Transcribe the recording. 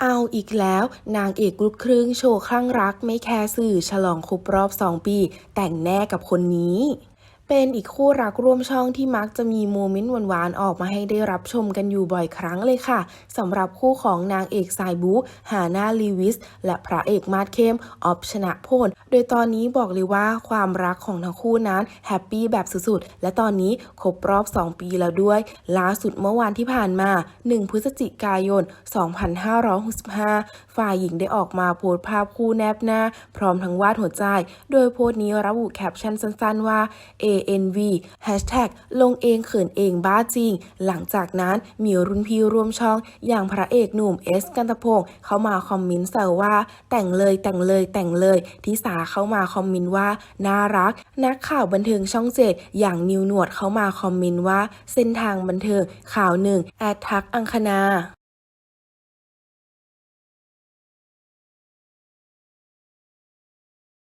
เอาอีกแล้ว นางเอกลูกครึ่งโชว์คลั่งรักไม่แคร์สื่อฉลองครบรอบ 2 ปี แต่งแน่กับคนนี้ เป็นอีกคู่รักร่วมช่องที่มักจะมีโมเมนต์หวานๆออกมาให้ได้รับชมกันอยู่บ่อยครั้งเลยค่ะสำหรับคู่ของนางเอกสายบูฮาน่าลีวิส และพระเอกมาดเข้มออฟชนะพล โดยตอนนี้บอกเลยว่าความรักของทั้งคู่นั้นแฮปปี้แบบสุดๆ และตอนนี้ครบรอบ 2 ปีแล้วด้วย ล่าสุดเมื่อวานที่ผ่านมา 1 พฤศจิกายน 2565 ฝ่ายหญิงได้ออกมาโพสต์ภาพคู่แนบหน้า พร้อมทั้งวาดหัวใจ โดยโพสต์นี้ระบุแคปชั่นสั้นๆว่าเอ ANV Hashtag ลงเองเขินเองบ้าจริง หลังจากนั้นมีรุ่นพี่ร่วมช่อง อย่างพระเอกหนุ่มเอสกันตพงศ์เข้ามาคอมเมนต์แซวว่า แต่งเลยแต่งเลยแต่งเลยทิสาเข้ามาคอมเมนต์ว่า น่ารัก นักข่าวบันเทิงช่องเจ็ดอย่างนิวหนวดเข้ามาคอมเมนต์ว่า เส้นทางบันเทิงข่าวหนึ่งแอดทักอังคณา